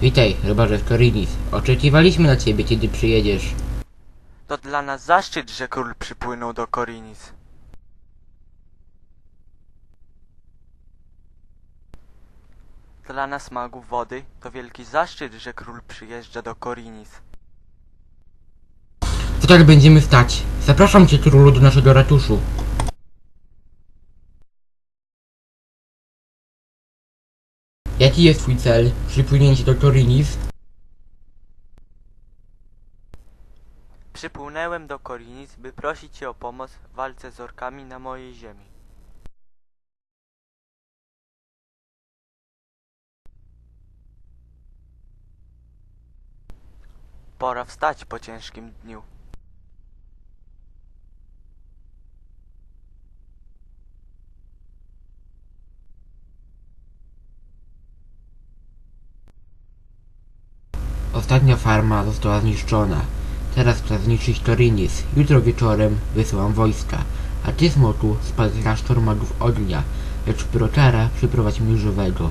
Witaj, rybarze z Korinis. Oczekiwaliśmy na ciebie, kiedy przyjedziesz. To dla nas zaszczyt, że król przypłynął do Korinis. Dla nas magów wody to wielki zaszczyt, że król przyjeżdża do Korinis. Co tak będziemy stać? Zapraszam cię, królu, do naszego ratuszu. Jaki jest twój cel? Przypłynięcie do Korinis? Przypłynęłem do Korinis, by prosić cię o pomoc w walce z orkami na mojej ziemi. Pora wstać po ciężkim dniu. Ostatnia farma została zniszczona. Teraz czas zniszczyć Korinis. Jutro wieczorem wysyłam wojska. A ty, Smoku, spadł klasztor magów ognia. Lecz Proczara przyprowadź mi żywego.